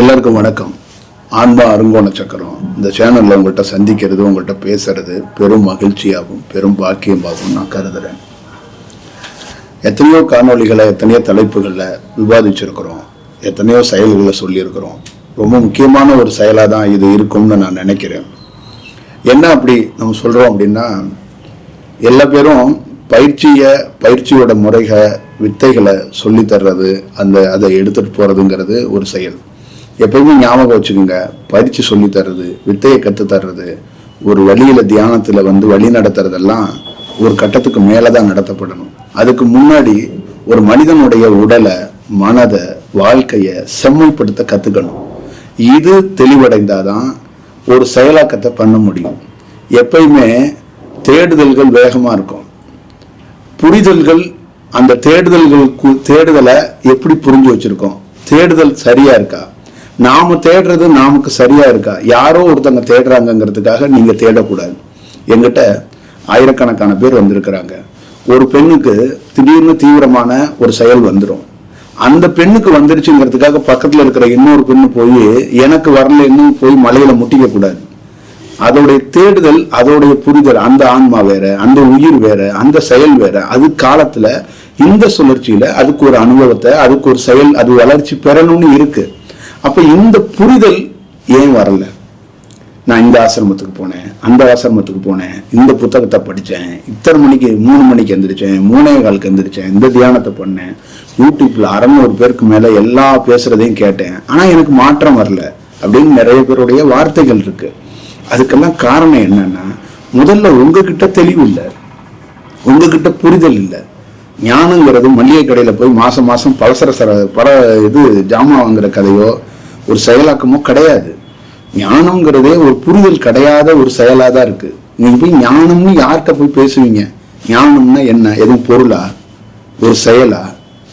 எல்லாருக்கும் வணக்கம். ஆன்மா அருங்கோண சக்கரம். இந்த சேனலில் உங்கள்கிட்ட சந்திக்கிறது உங்கள்கிட்ட பேசுறது பெரும் மகிழ்ச்சியாகவும் பெரும் பாக்கியமாகவும் நான் கருதுறேன். எத்தனையோ காணொளிகளை எத்தனையோ தலைப்புகளில் விவாதிச்சிருக்கிறோம். எத்தனையோ செயல்களை சொல்லியிருக்கிறோம். ரொம்ப முக்கியமான ஒரு செயலாக தான் இது இருக்கும்னு நான் நினைக்கிறேன். என்ன அப்படி நம்ம சொல்கிறோம் அப்படின்னா எல்லா பேரும் பயிற்சியை பயிற்சியோட முறைகளை வித்தைகளை சொல்லி தர்றது அந்த அதை எடுத்துகிட்டு போகிறதுங்கிறது ஒரு செயல். எப்பயுமே ஞாபகம் வச்சுக்கோங்க. பயிற்சி சொல்லி தர்றது வித்தையை கற்று தர்றது ஒரு வழியில தியானத்துல வந்து வழி நடத்துறதெல்லாம் ஒரு கட்டத்துக்கு மேலதான் நடத்தப்படணும். அதுக்கு முன்னாடி ஒரு மனிதனுடைய உடலை மனதை வாழ்க்கையை செம்மைப்படுத்த கத்துக்கணும். இது தெளிவடைந்தாதான் ஒரு செயலாக்கத்தை பண்ண முடியும். எப்பயுமே தேடுதல்கள் வேகமா இருக்கும். புரிதல்கள் அந்த தேடுதல்களுக்கு தேடுதலை எப்படி புரிஞ்சு வச்சிருக்கோம்? தேடுதல் சரியா இருக்கா? நாம தேடுறது நமக்கு சரியா இருக்கா? யாரோ ஒருத்தங்க தேடுறாங்கங்கிறதுக்காக நீங்க தேடக்கூடாது. எங்கிட்ட ஆயிரக்கணக்கான பேர் வந்திருக்கிறாங்க. ஒரு பெண்ணுக்கு திடீர்னு தீவிரமான ஒரு செயல் வந்துடும் அந்த பெண்ணுக்கு வந்துருச்சுங்கிறதுக்காக பக்கத்தில் இருக்கிற இன்னொரு பெண்ணு போய் எனக்கு வரலன்னு போய் மலையில முட்டிக்க கூடாது. அதோடைய தேடுதல் அதோடைய புரிதல் அந்த ஆன்மா வேற அந்த உயிர் வேற அந்த செயல் வேற. அது காலத்துல இந்த சுழற்சியில அதுக்கு ஒரு அனுபவத்தை அதுக்கு ஒரு செயல் அது வளர்ச்சி பெறணும்னு இருக்கு. அப்ப இந்த புரிதல் ஏன் வரல? நான் இந்த ஆசிரமத்துக்கு போனேன் அந்த ஆசிரமத்துக்கு போனேன் இந்த புத்தகத்தை படித்தேன் இத்தனை மணிக்கு மூணு மணிக்கு எந்திரிச்சேன் மூணே காலுக்கு எந்திரிச்சேன் இந்த தியானத்தை பண்ணேன் யூடியூப்ல அறநூறு பேருக்கு மேலே எல்லா பேசுறதையும் கேட்டேன். ஆனால் எனக்கு மாற்றம் வரல அப்படின்னு நிறைய பேருடைய வார்த்தைகள் இருக்கு. அதுக்கெல்லாம் காரணம் என்னன்னா முதல்ல உங்ககிட்ட தெளிவு இல்லை. உங்ககிட்ட புரிதல் இல்லை. ஞானங்கிறது மளிகை கடையில் போய் மாசம் மாசம் பலசர சர பல இது ஜாமான் வாங்குற கதையோ ஒரு செயலாக்கமோ கிடையாது. ஞானம்ங்கிறதே ஒரு புரிதல் கிடையாத ஒரு செயலாக தான் இருக்குது நீங்கள் போய் ஞானம்னு யார்கிட்ட போய் பேசுவீங்க? ஞானம்னா என்ன? எதுவும் பொருளா? ஒரு செயலா?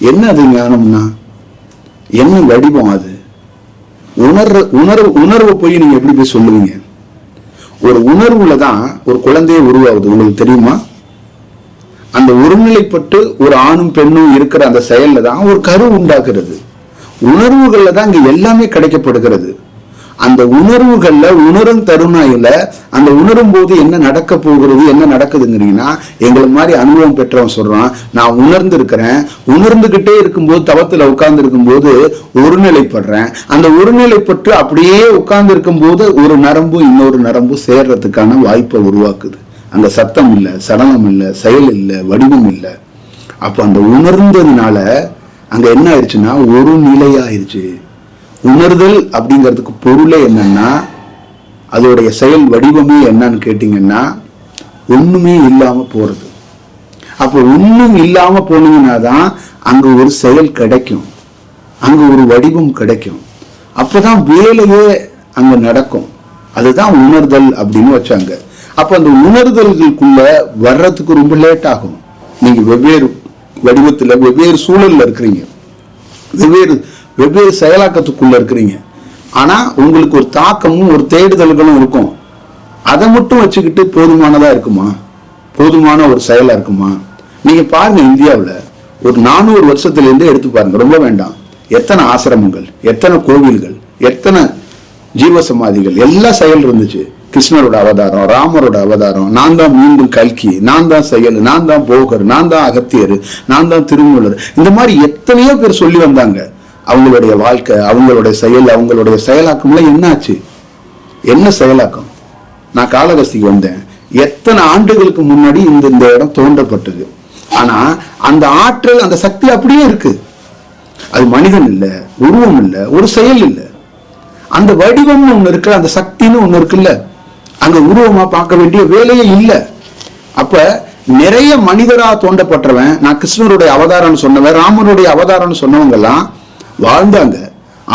என்ன அது ஞானம்னா? என்ன வடிவம் அது? உணர்ற உணர்வு உணர்வை போய் நீங்கள் எப்படி போய் சொல்லுவீங்க? ஒரு உணர்வுல தான் ஒரு குழந்தையே உருவாகுது. உங்களுக்கு தெரியுமா? அந்த ஒருநிலைப்பட்டு ஒரு ஆணும் பெண்ணும் இருக்கிற அந்த செயல்ல தான் ஒரு கரு உண்டாக்குறது. உணர்வுகளில் தான் இங்கே எல்லாமே கிடைக்கப்படுகிறது. அந்த உணர்வுகள்ல உணரும் தருணாயில அந்த உணரும் போது என்ன நடக்க போகிறது என்ன நடக்குதுங்கிறீங்கன்னா எங்களை மாதிரி அனுபவம் பெற்றவன் சொல்றான் நான் உணர்ந்து இருக்கிறேன் உணர்ந்துகிட்டே இருக்கும்போது தவத்துல உட்கார்ந்து இருக்கும்போது ஒருநிலைப்படுறேன். அந்த ஒருநிலைப்பட்டு அப்படியே உட்கார்ந்து இருக்கும்போது ஒரு நரம்பும் இன்னொரு நரம்பும் சேர்றதுக்கான வாய்ப்பை உருவாக்குது. அங்க சத்தம் இல்லை சடலம் இல்லை செயல் இல்லை வடிவம் இல்லை. அப்போ அந்த உணர்ந்ததுனால அங்க என்ன ஆயிடுச்சுன்னா ஒரு நிலையாயிருச்சு உணர்தல் அப்படிங்கிறதுக்கு பொருளே என்னன்னா அதோடைய செயல் வடிவமே என்னன்னு கேட்டீங்கன்னா ஒண்ணுமே இல்லாம போறது. அப்போ ஒண்ணும் இல்லாம போனீங்கன்னா தான் அங்க ஒரு செயல் கிடைக்கும். அங்க ஒரு வடிவம் கிடைக்கும். அப்பதான் வேலையே அங்க நடக்கும். அதுதான் உணர்தல் அப்படின்னு வச்சாங்க. அப்ப அந்த உணர்தல்களுக்குள்ள வர்றதுக்கு ரொம்ப லேட் ஆகும். நீங்க வெவ்வேறு வடிவத்தில் வெவ்வேறு சூழலில் இருக்கிறீங்க. வெவ்வேறு வெவ்வேறு செயலாக்கத்துக்குள்ளே இருக்கிறீங்க. ஆனால் உங்களுக்கு ஒரு தாக்கமும் ஒரு தேடுதல்களும் இருக்கும். அதை மட்டும் வச்சுக்கிட்டு போதுமானதாக இருக்குமா? போதுமான ஒரு செயலாக இருக்குமா? நீங்கள் பாருங்கள் இந்தியாவில் ஒரு நானூறு வருஷத்துலேருந்து எடுத்து பாருங்கள் ரொம்ப வேண்டாம். எத்தனை ஆசிரமங்கள் எத்தனை கோவில்கள் எத்தனை ஜீவசமாதிகள் எல்லா செயல் இருந்துச்சு. கிருஷ்ணரோட அவதாரம் ராமரோட அவதாரம் நான் தான் மீண்டும் கல்கி நான் தான் செயல் நான் தான் போகர் நான் தான் அகத்தியர் நான் தான் திருமூலர். இந்த மாதிரி எத்தனையோ பேர் சொல்லி வந்தாங்க. அவங்களுடைய வாழ்க்கை அவங்களுடைய செயல் அவங்களுடைய செயலாக்கம்லாம் என்னாச்சு? என்ன செயலாக்கம்? நான் காலகஸ்திக்கு வந்தேன். எத்தனை ஆண்டுகளுக்கு முன்னாடி இந்த இந்த இடம் தோன்றப்பட்டது. ஆனா அந்த ஆற்றல் அந்த சக்தி அப்படியே இருக்கு. அது மனிதன் இல்லை உருவம் இல்லை ஒரு செயல் இல்ல. அந்த வடிவம்னு ஒன்று இருக்குல்ல அந்த சக்தின்னு ஒன்று இருக்குல்ல. அங்க உருவமா பார்க்க வேண்டிய வேலையே இல்லை. அப்ப நிறைய மனிதரா தோண்டப்பட்டவன் நான் கிருஷ்ணருடைய அவதாரம்னு சொன்னவன் ராமனுடைய அவதாரம்னு சொன்னவங்க எல்லாம் வாழ்ந்தாங்க.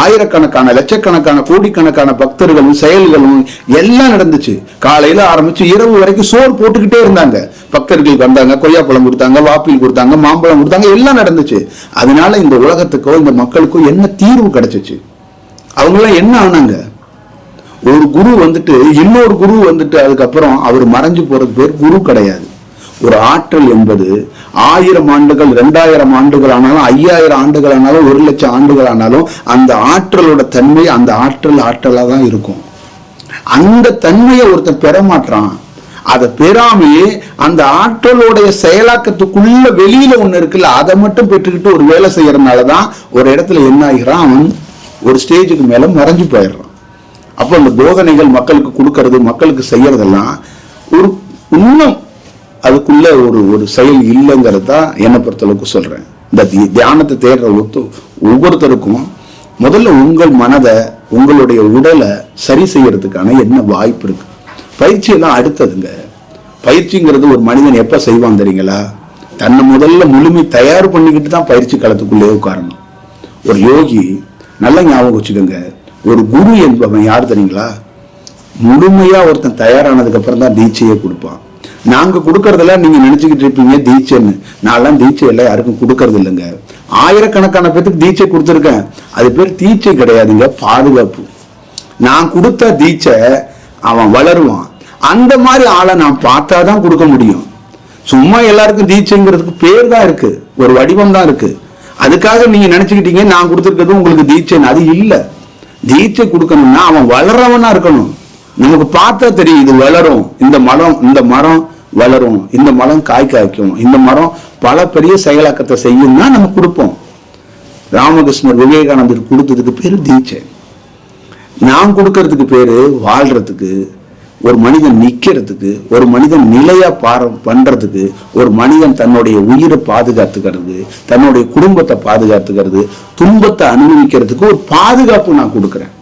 ஆயிரக்கணக்கான லட்சக்கணக்கான கோடிக்கணக்கான பக்தர்களும் செயல்களும் எல்லாம் நடந்துச்சு. காலையில ஆரம்பிச்சு இரவு வரைக்கும் சோறு போட்டுக்கிட்டே இருந்தாங்க. பக்தர்கள் வந்தாங்க கொய்யாப்பழம் கொடுத்தாங்க வாப்பில் கொடுத்தாங்க மாம்பழம் கொடுத்தாங்க எல்லாம் நடந்துச்சு. அதனால இந்த உலகத்துக்கோ இந்த மக்களுக்கோ என்ன தீர்வு கிடைச்சிச்சு? அவங்கெல்லாம் என்ன ஆனாங்க? ஒரு குரு வந்துட்டு இன்னொரு குரு வந்துட்டு அதுக்கப்புறம் அவர் மறைஞ்சு போறது பேர் குரு கிடையாது. ஒரு ஆற்றல் என்பது ஆயிரம் ஆண்டுகள் ரெண்டாயிரம் ஆண்டுகள் ஆனாலும் ஐயாயிரம் ஆண்டுகள் ஆனாலும் ஒரு லட்சம் ஆண்டுகள் ஆனாலும் அந்த ஆற்றலோட தன்மை அந்த ஆற்றல் ஆற்றலாக தான் இருக்கும். அந்த தன்மையை ஒருத்தன் பெற மாட்டான் அதை பெறாமையே அந்த ஆற்றலோடைய செயலாக்கத்துக்குள்ள வெளியில ஒண்ணு இருக்குல்ல அதை மட்டும் பெற்றுக்கிட்டு ஒரு வேலை செய்யறதுனால தான் ஒரு இடத்துல என்ன ஆகிறான் அவன் ஒரு ஸ்டேஜுக்கு மேல மறைஞ்சு போயிடுறான். அப்போ அந்த போதனைகள் மக்களுக்கு கொடுக்கறது மக்களுக்கு செய்யறதெல்லாம் ஒரு இன்னும் அதுக்குள்ள ஒரு ஒரு செயல் இல்லைங்கிறது தான் என்னை பொறுத்தளவுக்கு சொல்றேன். இந்த தி- தியானத்தை தேடுற ஒத்து ஒவ்வொருத்தருக்கும் முதல்ல உங்கள் மனதை உங்களுடைய உடலை சரி செய்யறதுக்கான என்ன வாய்ப்பு இருக்கு? பயிற்சி எல்லாம் அடுத்ததுங்க. பயிற்சிங்கிறது ஒரு மனிதன் எப்போ செய்வான் தெரியுங்களா? தன்னை முதல்ல முழுமை தயார் பண்ணிக்கிட்டு தான் பயிற்சி களத்துக்குள்ளே உட்காரணும். ஒரு யோகி நல்ல ஞாபகம் வச்சுக்கோங்க. ஒரு குரு என்பவன் யார் தெரியுங்களா? முழுமையா ஒருத்தன் தயாரானதுக்கு அப்புறம் தான் தீட்சையை கொடுப்பான். நாங்க கொடுக்கறதெல்லாம் நீங்க நினைச்சுக்கிட்டு இருப்பீங்க தீட்சைன்னு. நான்லாம் தீட்சை எல்லாம் யாருக்கும் கொடுக்கறது இல்லைங்க. ஆயிரக்கணக்கான பேத்துக்கு தீட்சை கொடுத்துருக்கேன். அது பேர் தீட்சை கிடையாதுங்க பாதுகாப்பு. நான் கொடுத்த தீட்சை அவன் வளருவான். அந்த மாதிரி ஆளை நான் பார்த்தா தான் கொடுக்க முடியும். சும்மா எல்லாருக்கும் தீட்சைங்கிறதுக்கு பேர் தான் இருக்கு. ஒரு வடிவம் தான் இருக்கு. அதுக்காக நீங்க நினைச்சுக்கிட்டீங்க நான் கொடுத்துருக்கிறது உங்களுக்கு தீட்சைன்னு. அது இல்லை. தீட்சை கொடுக்கணும்னா அவன் வளரவனா இருக்கணும். நமக்கு பார்த்தா தெரியும் இது வளரும். இந்த மரம் இந்த மரம் வளரும். இந்த மரம் காய் காய்க்கும். இந்த மரம் பல பெரிய செயலாக்கத்தை செய்யும்னா நம்ம கொடுப்போம். ராமகிருஷ்ணர் விவேகானந்தர் கொடுத்ததுக்கு பேர் தீட்சை. நான் கொடுக்கறதுக்கு பேரு வாழ்றதுக்கு ஒரு மனிதன் நிற்கிறதுக்கு ஒரு மனிதன் நிலையாக பார பண்ணுறதுக்கு ஒரு மனிதன் தன்னுடைய உயிரை பாதுகாத்துக்கிறது தன்னுடைய குடும்பத்தை பாதுகாத்துக்கிறது துன்பத்தை அனுபவிக்கிறதுக்கு ஒரு பாதுகாப்பு நான் கொடுக்குறேன்.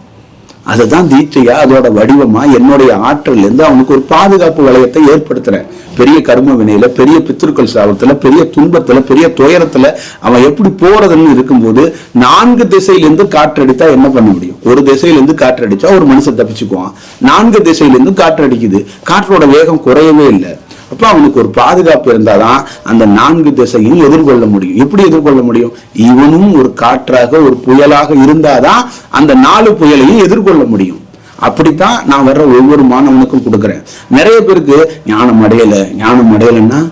அதுதான் தீட்சையா? அதோட வடிவமா? என்னுடைய ஆற்றல் இருந்து அவனுக்கு ஒரு பாதுகாப்பு வளையத்தை ஏற்படுத்துறேன். பெரிய கர்ம வினையில பெரிய பித்திருக்கள் சாபத்துல பெரிய துன்பத்துல பெரிய துயரத்துல அவன் எப்படி போறதுன்னு இருக்கும்போது நான்கு திசையிலிருந்து காற்றடித்தா என்ன பண்ண முடியும்? ஒரு திசையிலிருந்து காற்றடிச்சா ஒரு மனுஷன் தப்பிச்சுக்குவான். நான்கு திசையிலிருந்து காற்றடிக்குது. காற்றோட வேகம் குறையவே இல்லை. அப்ப அவனுக்கு ஒரு பாதுகாப்பு இருந்தாதான் அந்த நான்கு திசையும் எதிர்கொள்ள முடியும். எப்படி எதிர்கொள்ள முடியும்? இவனும் ஒரு காற்றாக ஒரு புயலாக இருந்தாதான் அந்த நாலு புயலையும் எதிர்கொள்ள முடியும். அப்படித்தான் நான் வர்ற ஒவ்வொரு மாணவனுக்கும் கொடுக்குறேன். நிறைய பேருக்கு ஞானம் அடையல. ஞானம் அடையலைன்னா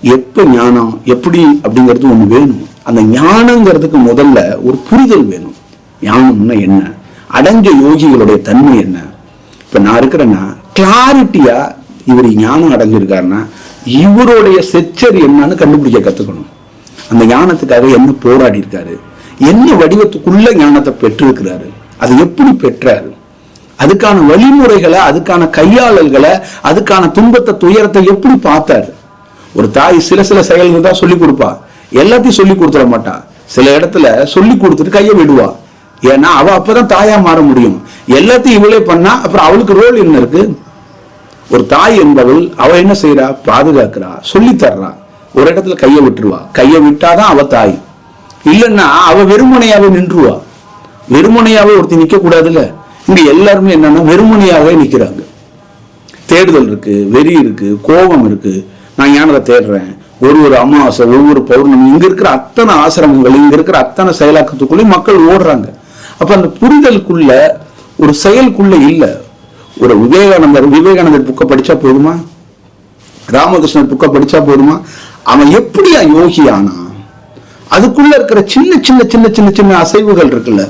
எப்ப ஞானம் எப்படி அப்படிங்கிறது ஒண்ணு வேணும். அந்த ஞானங்கிறதுக்கு முதல்ல ஒரு புரிதல் வேணும். ஞானம்னா என்ன? அடைஞ்ச யோகிகளுடைய தன்மை என்ன? இப்ப நான் இருக்கிறேன்னா கிளாரிட்டியா இவர் ஞானம் அடைஞ்சிருக்காருன்னா இவருடைய செச்சர் என்னன்னு கண்டுபிடிக்க கத்துக்கணும். அந்த ஞானத்துக்காக என்ன போராடி இருக்காரு என்ன வடிவத்துக்குள்ள ஞானத்தை பெற்றிருக்கிறாரு? அது எப்படி பெற்றாரு? அதுக்கான வழிமுறைகளை அதுக்கான கையாளல்களை அதுக்கான துன்பத்தை துயரத்தை எப்படி பார்த்தாரு? ஒரு தாய் சில சில செயல்கள் தான் சொல்லி கொடுப்பா. எல்லாத்தையும் சொல்லி கொடுத்துட மாட்டா. சில இடத்துல சொல்லி கொடுத்துட்டு கையை விடுவா. ஏன்னா அவ அப்பதான் தாயா மாற முடியும். எல்லாத்தையும் இவளே பண்ணா அப்புறம் அவளுக்கு ரோல் என்ன இருக்கு? ஒரு தாய் என்பவள் அவ என்ன செய்யறா பாதுகாக்கிறா சொல்லி தர்றா. ஒரு இடத்துல கையை விட்டுருவா. கையை விட்டாதான் அவ தாய். இல்லைன்னா அவ வெறுமனையாவே நின்றுவா. வெறுமனையாவே ஒருத்தி நிக்க கூடாதுல்ல இங்க எல்லாருமே என்னன்னா வெறுமனையாவே நிக்கிறாங்க. தேடுதல் இருக்கு வெறி இருக்கு கோபம் இருக்கு. நான் ஞானத்தை தேடுறேன். ஒரு ஒரு அமாவாசை ஒவ்வொரு பௌர்ணமி இங்க இருக்கிற அத்தனை ஆசிரமங்கள் இங்க இருக்கிற அத்தனை செயலாக்கத்துக்குள்ளேயும் மக்கள் ஓடுறாங்க. அப்ப அந்த புரிதலுக்குள்ள ஒரு செயலுக்குள்ள இல்லை. ஒரு விவேகானந்தர் விவேகானந்தர் புக்கை படிச்சா போதுமா? ராமகிருஷ்ணர் புக்கை படிச்சா போதுமா? அவன் எப்படியா யோகி ஆனா அதுக்குள்ள இருக்கிற சின்ன சின்ன சின்ன சின்ன சின்ன அசைவுகள் இருக்குல்ல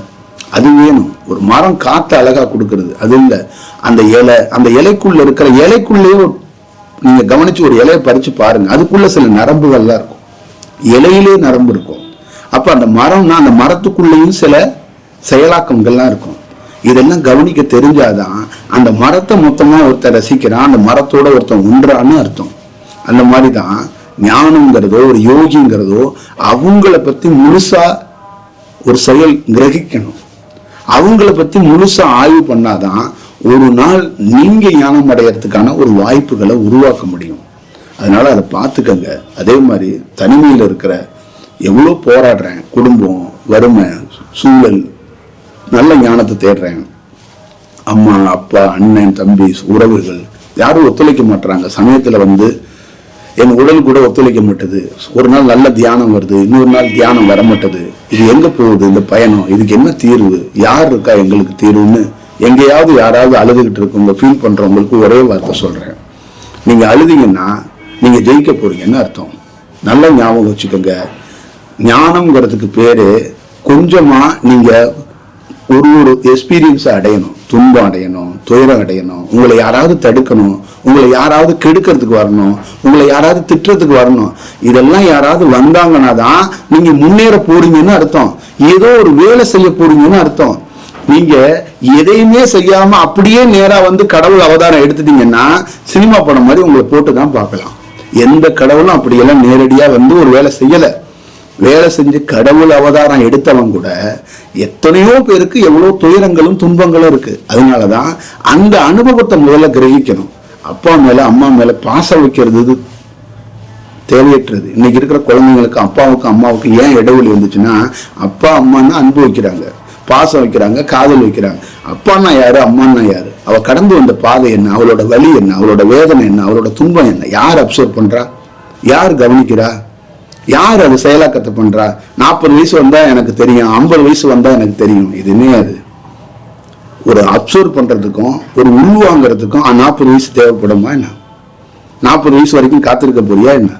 அது வேணும். ஒரு மரம் காத்து அழகா கொடுக்கறது அது இல்ல. அந்த இலை அந்த இலைக்குள்ள இருக்கிற இலைக்குள்ளேயே நீங்க கவனிச்சு ஒரு இலையை பறிச்சு பாருங்க. அதுக்குள்ள சில நரம்புகள்லாம் இருக்கும். இலையிலே நரம்பு இருக்கும். அப்ப அந்த மரம்னா அந்த மரத்துக்குள்ளேயும் சில செயலாக்கங்கள்லாம் இருக்கும். இதெல்லாம் கவனிக்க தெரிஞ்சாதான் அந்த மரத்தை மொத்தமாக ஒருத்தர் ரசிக்கிறான் அந்த மரத்தோட ஒருத்தன் ஒன்றான்னு அர்த்தம். அந்த மாதிரி தான் ஞானங்கிறதோ ஒரு யோகிங்கிறதோ அவங்கள பற்றி முழுசா ஒரு செயல் கிரகிக்கணும். அவங்கள பற்றி முழுசா ஆய்வு பண்ணாதான் ஒரு நாள் நீங்க ஞானம் அடையறதுக்கான ஒரு வாய்ப்புகளை உருவாக்க முடியும். அதனால அதை பார்த்துக்கங்க. அதே மாதிரி தனிமையில் இருக்கிற எவ்வளோ போராடுறேன் குடும்பம் வறுமை சூழல் நல்ல ஞானத்தை தேடுறேன். அம்மா அப்பா அண்ணன் தம்பி உறவுகள் யாரும் ஒத்துழைக்க மாட்டுறாங்க சமயத்தில் வந்து என் உடல் கூட ஒத்துழைக்க மாட்டுது. ஒரு நாள் நல்ல தியானம் வருது இன்னொரு நாள் தியானம் வர மாட்டேது இது எங்கே போகுது இந்த பயணம்? இதுக்கு என்ன தீர்வு? யார் இருக்கா எங்களுக்கு தீர்வுன்னு எங்கேயாவது யாராவது அழுதுகிட்டு இருக்கவங்க ஃபீல் பண்ணுறவங்களுக்கு ஒரே வார்த்தை சொல்கிறேன் நீங்கள் அழுதிங்கன்னா நீங்கள் ஜெயிக்க போகிறீங்கன்னு அர்த்தம். நல்ல ஞாபகம் வச்சுக்கோங்க. ஞானம்ங்கிறதுக்கு பேர் கொஞ்சமாக நீங்கள் ஒரு ஒரு எக்ஸ்பீரியன்ஸை அடையணும். துன்பம் அடையணும் துயரம் அடையணும். உங்களை யாராவது தடுக்கணும். உங்களை யாராவது கெடுக்கிறதுக்கு வரணும். உங்களை யாராவது திட்டுறதுக்கு வரணும். இதெல்லாம் யாராவது வந்தாங்கன்னா தான் நீங்கள் முன்னேற போறீங்கன்னு அர்த்தம். ஏதோ ஒரு வேலை செய்ய போறீங்கன்னு அர்த்தம். நீங்க எதையுமே செய்யாம அப்படியே நேரா வந்து கடவுள் அவதாரம் எடுத்துட்டீங்கன்னா சினிமா படம் மாதிரி உங்களை போட்டு தான் பார்க்கலாம். எந்த கடவுளும் அப்படியெல்லாம் நேரடியா வந்து ஒரு வேலை செய்யலை. வேலை செஞ்சு கடவுள் அவதாரம் எடுத்தவன் கூட எத்தனையோ பேருக்கு எவ்வளோ துயரங்களும் துன்பங்களும் இருக்கு. அதனாலதான் அந்த அனுபவத்தை முதல்ல கிரகிக்கணும். அப்பா மேலே அம்மா மேலே பாசம் வைக்கிறது தேவையற்றது. இன்னைக்கு இருக்கிற குழந்தைங்களுக்கு அப்பாவுக்கும் அம்மாவுக்கும் ஏன் இடைவெளி வந்துச்சுன்னா அப்பா அம்மான்னா அன்பு வைக்கிறாங்க. பாசம் வைக்கிறாங்க காதல் வைக்கிறாங்க. அப்பான்னா யாரு அம்மான்னா யாரு? அவ கடந்து வந்த பாதை என்ன? அவளோட வலி என்ன? அவளோட வேதனை என்ன? அவளோட துன்பம் என்ன? யார் அப்சர்வ் பண்றா? யார் கவனிக்கிறா? யார் அது செயலாக்கத்தை பண்றா? நாற்பது வயசு வந்தா எனக்கு தெரியும் ஐம்பது வயசு வந்தா எனக்கு தெரியும். இதுமே அது. ஒரு அப்சர்வ் பண்றதுக்கும் ஒரு உள்வாங்கிறதுக்கும் நாற்பது வயசு தேவைப்படுமா என்ன? நாற்பது வயசு வரைக்கும் காத்திருக்க போறியா என்ன?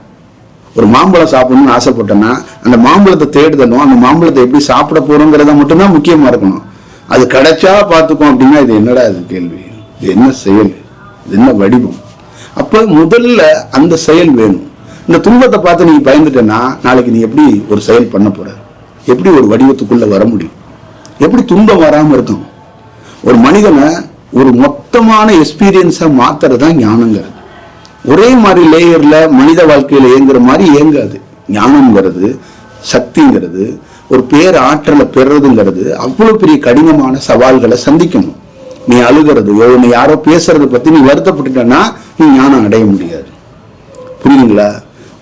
ஒரு மாம்பழம் சாப்பிடணும்னு ஆசைப்பட்டேன்னா அந்த மாம்பழத்தை தேடுதலும் அந்த மாம்பழத்தை எப்படி சாப்பிட போறோங்கிறத மட்டும்தான் முக்கியமா இருக்கணும். அது கிடைச்சா பார்த்துக்கோ அப்படின்னா இது என்னடா இது கேள்வி? இது என்ன செயல்? இது என்ன வடிவம்? அப்ப முதல்ல அந்த செயல் வேணும். இந்த துன்பத்தை பார்த்து நீ பயந்துட்டேன்னா நாளைக்கு நீ எப்படி ஒரு செயல் பண்ண போற? எப்படி ஒரு வடிவத்துக்குள்ள வர முடியும்? எப்படி துன்பம் வராமல் இருக்கும் ஒரு மனிதனை ஒரு மொத்தமான எக்ஸ்பீரியன்ஸா மாத்துறது தான் ஞானங்கிறது. ஒரே மாதிரி லேயர்ல மனித வாழ்க்கையில இயங்குற மாதிரி இயங்காது. ஞானம்ங்கிறது சக்திங்கிறது ஒரு பேர் ஆற்றலை பெறுறதுங்கிறது அவ்வளோ பெரிய கடினமான சவால்களை சந்திக்கணும். நீ அழுகிறதையோ நீ யாரோ பேசுறதை பத்தி நீ வருத்தப்பட்டுட்டனா நீ ஞானம் அடைய முடியாது. புரியுதுங்களா?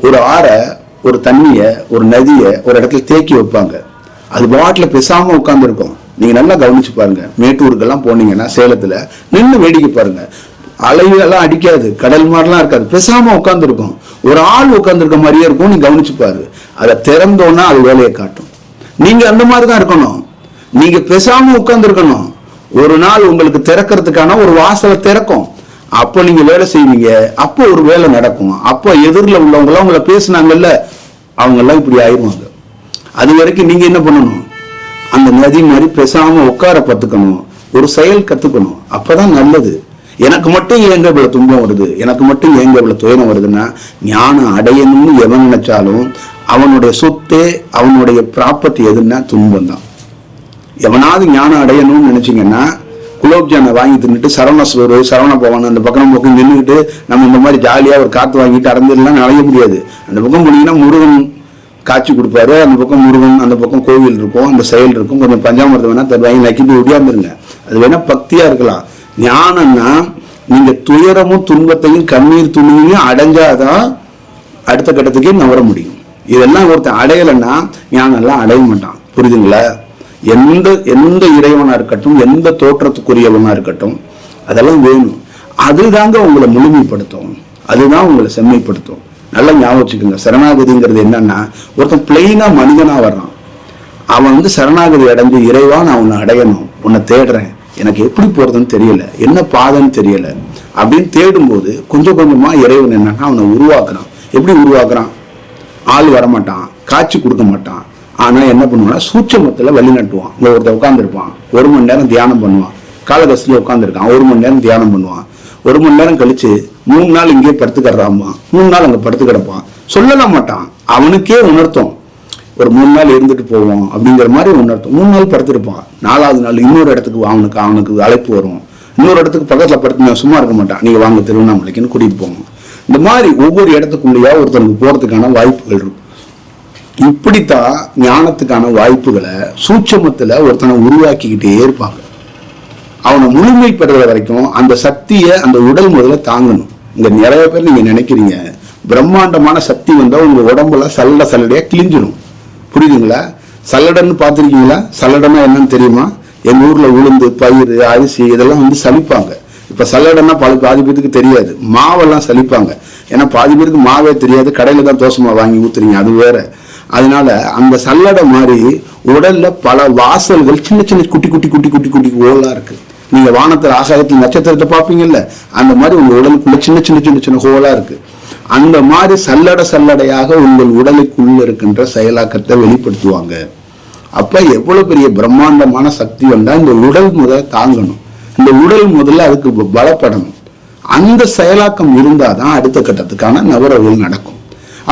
ஒரு ஆறை ஒரு தண்ணியை ஒரு நதியை ஒரு இடத்துல தேக்கி வைப்பாங்க. அது பாட்டில் பேசாம உட்காந்துருக்கும் நீங்க நல்லா கவனிச்சு பாருங்க. மேட்டூருக்கெல்லாம் போனீங்கன்னா சேலத்துல நின்று வேடிக்கை பாருங்க. அலையெல்லாம் அடிக்காது. கடல் மாதிரிலாம் இருக்காது. பேசாம உட்காந்துருக்கும் ஒரு ஆள் உட்காந்துருக்க மாதிரியே இருக்கும். நீ கவனிச்சு பாரு. அதை திறந்தோன்னா அது வேலையை காட்டும். நீங்க அந்த மாதிரி தான் இருக்கணும். நீங்க பேசாம உட்காந்துருக்கணும் ஒரு நாள் உங்களுக்கு திறக்கிறதுக்கான ஒரு வாசலை திறக்கும். அப்போ நீங்கள் வேலை செய்வீங்க அப்போ ஒரு வேலை நடக்கும். அப்போ எதிரில் உள்ளவங்களாம் உங்களை பேசுனாங்கல்ல அவங்கெல்லாம் இப்படி ஆயிடுவாங்க அது வரைக்கும் நீங்கள் என்ன பண்ணணும்? அந்த நதி மாதிரி பேசாமல் உட்கார பார்த்துக்கணும். ஒரு செயல் கற்றுக்கணும் அப்போ தான் நல்லது. எனக்கு மட்டும் ஏங்க இவ்வளோ துன்பம் வருது? எனக்கு மட்டும் ஏங்க இவ்வளோ துயரம் வருதுன்னா ஞானம் அடையணும்னு எவன் நினைச்சாலும் அவனுடைய சொத்து அவனுடைய ப்ராப்பர்ட்டி எதுன்னா துன்பம் தான் எவனாவது ஞானம் அடையணும்னு நினைச்சீங்கன்னா குலோப்ஜானை வாங்கி தின்னுட்டு சரவண ஸ்டோரு சரவண பவன் அந்த பக்கம் பக்கம் நின்றுக்கிட்டு நம்ம இந்த மாதிரி ஜாலியாக ஒரு காற்று வாங்கிட்டு அறந்துடலாம் நடைய முடியாது. அந்த பக்கம் போனீங்கன்னா முருகன் காட்சி கொடுப்பாரு. அந்த பக்கம் முருகன் அந்த பக்கம் கோவில் இருக்கும் அந்த செயல் இருக்கும். கொஞ்சம் பஞ்சாமிரதம் வேணா தருவாங்க நக்கிட்டு ஒடியாந்துருங்க அது வேணா பக்தியா இருக்கலாம். ஞானம்னா நீங்க துயரமும் துன்பத்தையும் கண்ணீர் துணியையும் அடைஞ்சாதான் அடுத்த கட்டத்துக்கே நவர முடியும். இதெல்லாம் ஒருத்தன் அடையலைன்னா ஞானம்லாம் அடைய மாட்டான். புரியுதுங்களா? எந்த எந்த இறைவனாக இருக்கட்டும் எந்த தோற்றத்துக்குரியவனாக இருக்கட்டும் அதெல்லாம் வேணும். அதுதாங்க உங்களை முழுமைப்படுத்தும். அதுதான் உங்களை செம்மைப்படுத்தும். நல்லா ஞாபகம் வச்சுக்கோங்க. சரணாகதிங்கிறது என்னன்னா ஒருத்தன் பிளெயினாக மனிதனாக வர்றான். அவன் வந்து சரணாகதி அடைஞ்சு இறைவா நான் உன்னை அடையணும். உன்னை தேடுறேன். எனக்கு எப்படி போகிறதுன்னு தெரியல. என்ன பாதைன்னு தெரியல. அப்படின்னு தேடும்போது கொஞ்சம் கொஞ்சமாக இறைவன் என்னன்னா அவனை உருவாக்குறான். எப்படி உருவாக்குறான்? ஆள் வரமாட்டான். காட்சி கொடுக்க மாட்டான். ஆனால் என்ன பண்ணுவான்னா சூட்சமத்தில் வழி நட்டுவான் இங்கே ஒருத்தர் உட்காந்துருப்பான் ஒரு மணி நேரம் தியானம் பண்ணுவான். காலகஸ்தில உட்காந்துருக்கான் ஒரு மணி நேரம் தியானம் பண்ணுவான். ஒரு மணி நேரம் கழிச்சு மூணு நாள் இங்கேயே கிடறாம்பான் மூணு நாள் அங்கே படுத்து கிடப்பான். சொல்லலாம் மாட்டான். அவனுக்கே உணர்த்தும். ஒரு மூணு நாள் இருந்துட்டு போவோம் அப்படிங்கிற மாதிரி உணர்த்தும். மூணு நாள் படுத்திருப்பான். நாலாவது நாள் இன்னொரு இடத்துக்கு அவனுக்கு அவனுக்கு அழைப்பு வரும். இன்னொரு இடத்துக்கு பக்கத்தில் படுத்து நான் சும்மா இருக்க மாட்டான். நீங்கள் வாங்க திருவண்ணாமலைக்குன்னு கூட்டிகிட்டு போவோம். இந்த மாதிரி ஒவ்வொரு இடத்துக்குள்ளேயா ஒருத்தனுக்கு போகிறதுக்கான வாய்ப்புகள் இருக்கும். இப்படித்தான் ஞானத்துக்கான வாய்ப்புகளை சூட்சமத்தில் ஒருத்தனை உருவாக்கிக்கிட்டே இருப்பாங்க. அவனை முழுமை பெறுற வரைக்கும் அந்த சக்தியை அந்த உடல் முதல்ல தாங்கணும். இங்கே நிறைய பேர் நீங்கள் நினைக்கிறீங்க பிரம்மாண்டமான சக்தி வந்தால் உங்கள் உடம்புல சல்லட சல்லடையாக கிழிஞ்சிடும் புரியுதுங்களா? சல்லடன்னு பார்த்துருக்கீங்களா? சல்லடனா என்னன்னு தெரியுமா? எங்கள் ஊரில் உளுந்து பயிர் அரிசி இதெல்லாம் வந்து சலிப்பாங்க. இப்போ சல்லடன்னா பாதி பாதி பேருக்கு தெரியாது. மாவெல்லாம் சலிப்பாங்க. ஏன்னா பாதி பேருக்கு மாவே தெரியாது. கடையில் தான் தோசை மாவு வாங்கி ஊத்துறீங்க. அது வேறு. அதனால அந்த சல்லடை மாதிரி உடல்ல பல வாசல்கள் சின்ன சின்ன குட்டி குட்டி குட்டி குட்டி குட்டி ஹோலா இருக்கு. நீங்க வானத்துல ஆகாயத்தில் நட்சத்திரத்தை பார்ப்பீங்கல்ல? அந்த மாதிரி உங்க உடலுக்குள்ள சின்ன சின்ன சின்ன சின்ன ஹோலா இருக்கு. அந்த மாதிரி சல்லடை சல்லடையாக உங்கள் உடலுக்குள்ள இருக்கின்ற செயலாக்கத்தை வெளிப்படுத்துவாங்க. அப்ப எவ்வளவு பெரிய பிரம்மாண்டமான சக்தி வந்தா இந்த உடல் முதல்ல தாங்கணும். இந்த உடல் முதல்ல அதுக்கு பலப்படணும். அந்த செயலாக்கம் இருந்தாதான் அடுத்த கட்டத்துக்கான நவரவுகள் நடக்கும்.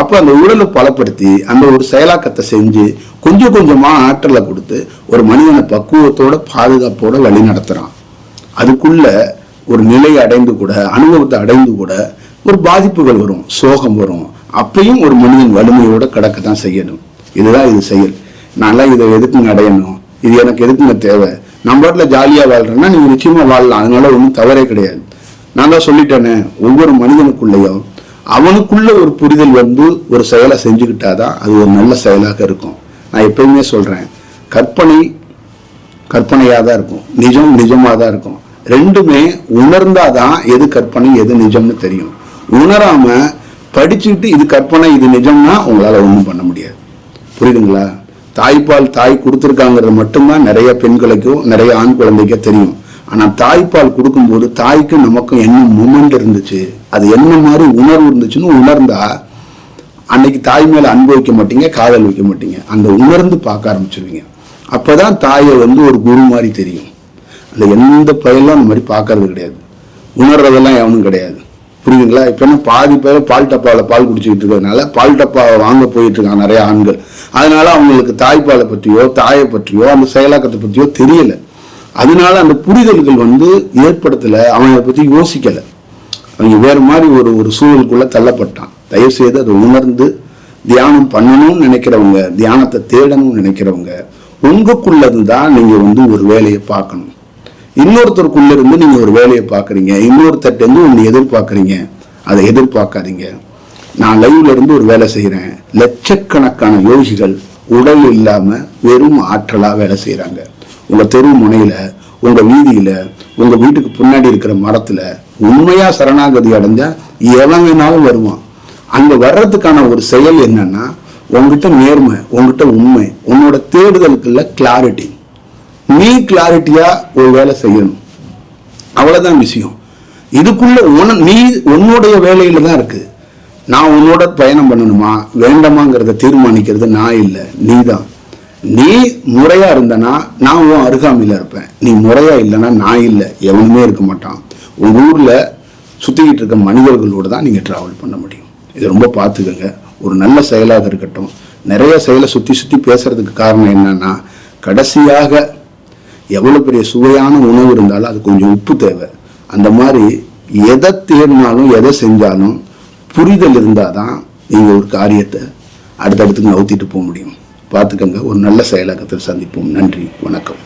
அப்போ அந்த உடலை பலப்படுத்தி அந்த ஒரு செயலாக்கத்தை செஞ்சு கொஞ்சம் கொஞ்சமா ஆற்றலை கொடுத்து ஒரு மனிதனை பக்குவத்தோட பாதுகாப்போட வழி நடத்துறான். அதுக்குள்ள ஒரு நிலை அடைந்து கூட அனுபவத்தை அடைந்து கூட ஒரு பாதிப்புகள் வரும் சோகம் வரும். அப்பயும் ஒரு மனிதன் வலிமையோட கடக்க தான் செய்யணும். இதுதான் இது செயல். நான்லாம் இதை எதுக்குங்க அடையணும்? இது எனக்கு எதுக்குங்க தேவை? நம்ம பாட்டுல ஜாலியா வாழ்கிறேன்னா நீங்கள் நிச்சயமா வாழலாம். அதனால ஒன்றும் தவறே கிடையாது. நான் தான் சொல்லிட்டேனே ஒவ்வொரு மனிதனுக்குள்ளேயும் அவனுக்குள்ள ஒரு புரிதல் வந்து ஒரு செயலை செஞ்சுக்கிட்டாதான் அது ஒரு நல்ல செயலாக இருக்கும். நான் எப்பயுமே சொல்றேன் கற்பனை கற்பனையாக தான் இருக்கும். நிஜம் நிஜமாக தான் இருக்கும். ரெண்டுமே உணர்ந்தாதான் எது கற்பனை எது நிஜம்னு தெரியும். உணராம படிச்சுக்கிட்டு இது கற்பனை இது நிஜம்னா உங்களால் ஒன்றும் பண்ண முடியாது. புரியுதுங்களா? தாய்ப்பால் தாய் கொடுத்துருக்காங்கிறது மட்டும்தான் நிறைய பெண்களுக்கும் நிறைய ஆண் குழந்தைக்கோ தெரியும். ஆனால் தாய்ப்பால் கொடுக்கும்போது தாய்க்கும் நமக்கும் என்ன மூமெண்ட் இருந்துச்சு? அது என்ன மாதிரி உணர்வு இருந்துச்சுன்னு உணர்ந்தா அன்னைக்கு தாய் மேல அன்பு வைக்க மாட்டீங்க காதல் வைக்க மாட்டீங்க. அந்த உணர்ந்து பார்க்க ஆரம்பிச்சிருவீங்க. அப்பதான் தாயை வந்து ஒரு குரு மாதிரி தெரியும். அந்த எந்த பயிலும் அந்த மாதிரி பார்க்கறது கிடையாது. உணர்றதெல்லாம் எவனும் கிடையாது. புரியுதுங்களா? இப்போ என்ன பாதி பேர் பால் டப்பாவில் பால் குடிச்சிக்கிட்டு இருக்கிறதுனால பால் டப்பாவை வாங்க போயிட்டு இருக்காங்க நிறைய ஆண்கள். அதனால அவங்களுக்கு தாய்ப்பாலை பற்றியோ தாயை பற்றியோ அந்த செயலாக்கத்தை பற்றியோ தெரியல. அதனால அந்த புரிதல்கள் வந்து ஏற்படுத்தலை அவன் பற்றி யோசிக்கலை. அவங்க வேற மாதிரி ஒரு ஒரு சூழலுக்குள்ள தள்ளப்பட்டான். தயவு செய்து அதை உணர்ந்து தியானம் பண்ணணும்னு நினைக்கிறவங்க தியானத்தை தேடணும்னு நினைக்கிறவங்க உங்களுக்குள்ளது தான் நீங்க வந்து ஒரு வேலையை பார்க்கணும். இன்னொருத்தருக்குள்ள இருந்து நீங்க ஒரு வேலையை பார்க்குறீங்க. இன்னொருத்தர்ட்ட இருந்து ஒன்று எதிர்பார்க்குறீங்க. அதை எதிர்பார்க்காதீங்க. நான் லைவ்ல இருந்து ஒரு வேலை செய்கிறேன் லட்சக்கணக்கான யோகிகள் உடல் இல்லாமல் வெறும் ஆற்றலாக வேலை செய்கிறாங்க உங்கள் தெரு முனையில் உங்கள் வீதியில் உங்கள் வீட்டுக்கு பின்னாடி இருக்கிற மரத்தில் உண்மையாக சரணாகதி அடைஞ்சா எவன் வேணாலும் வருவான். அங்கே வர்றதுக்கான ஒரு செயல் என்னன்னா உங்ககிட்ட நேர்மை உங்ககிட்ட உண்மை உன்னோட தேடுதலுக்குள்ள கிளாரிட்டி நீ கிளாரிட்டியாக ஒரு வேலை செய்யணும். அவ்வளோதான் விஷயம். இதுக்குள்ள உன நீ உன்னுடைய வேலையில தான் இருக்கு. நான் உன்னோட பயணம் பண்ணணுமா வேண்டாமாங்கிறத தீர்மானிக்கிறது நான் இல்லை நீ தான் நீ முறையா இருந்தனா நான் உன் அருகாமையில் இருப்பேன். நீ முறையா இல்லைன்னா நான் இல்லை எவனுமே இருக்க மாட்டான். உங்கள் ஊரில் சுற்றிக்கிட்டு இருக்க மனிதர்களோடு தான் நீங்கள் ட்ராவல் பண்ண முடியும். இதை ரொம்ப பார்த்துக்கோங்க. ஒரு நல்ல செயலாக இருக்கட்டும். நிறைய செயலை சுற்றி சுற்றி பேசுகிறதுக்கு காரணம் என்னன்னா கடைசியாக எவ்வளோ பெரிய சுவையான உணவு இருந்தாலும் அது கொஞ்சம் உப்பு தேவை. அந்த மாதிரி எதை தேடினாலும் எதை செஞ்சாலும் புரிதல் இருந்தால் தான் நீங்கள் ஒரு காரியத்தை அடுத்தடுத்துக்கு நவுத்திட்டு போக முடியும். பார்த்துக்கங்க. ஒரு நல்ல செயலாக்கத்தில் சந்திப்போம். நன்றி. வணக்கம்.